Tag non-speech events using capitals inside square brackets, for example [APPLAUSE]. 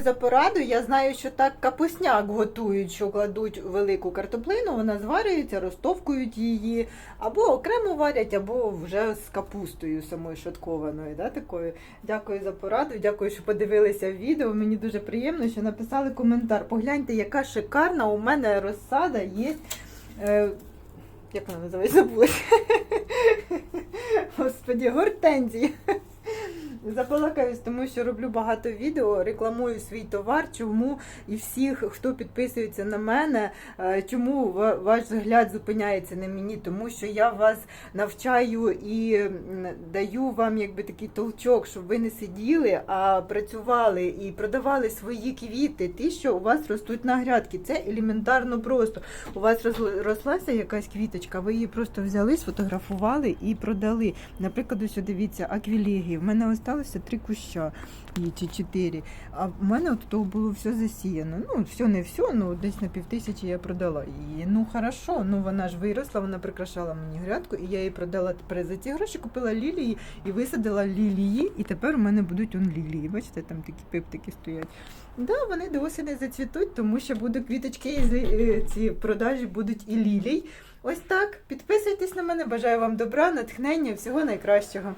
За пораду я знаю, що так капусняк готують, що кладуть велику картоплину, вона зварюється, розтовкують її, або окремо варять, або вже з капустою самою шаткованою. Да, такою. Дякую за пораду, дякую, що подивилися відео. Мені дуже приємно, що написали коментар. Погляньте, яка шикарна у мене розсада є. Е, як вона називається? [LAUGHS] Забулася. Господі, гортензії. Заполакаюсь, тому що роблю багато відео, рекламую свій товар, чому і всіх, хто підписується на мене, е, чому ваш взгляд зупиняється на мені, тому що я вас навчаю і даю вам якби такий толчок, щоб ви не сиділи, а працювали і продавали свої квіти, ті, що у вас ростуть на грядки. Це елементарно просто. У вас розл- рослася якась квіточка, ви її просто взяли, сфотографували і продали. Наприклад, ось дивіться, аквілегії. В мене осталося три куща і чи чотири. А в мене от того було все засіяно. Ну, все не все, ну десь на півтисячі я продала її. Ну хорошо, ну вона ж виросла, вона прикрашала мені грядку, і я її продала тепер за ці гроші, купила лілії і висадила лілії. І тепер у мене будуть он лілії. Бачите, там такі пиптики стоять. Да, вони до осені зацвітуть, тому що будуть квіточки і е, ці продажі будуть і лілій. Ось так. Підписуйтесь на мене, бажаю вам добра, натхнення, всього найкращого.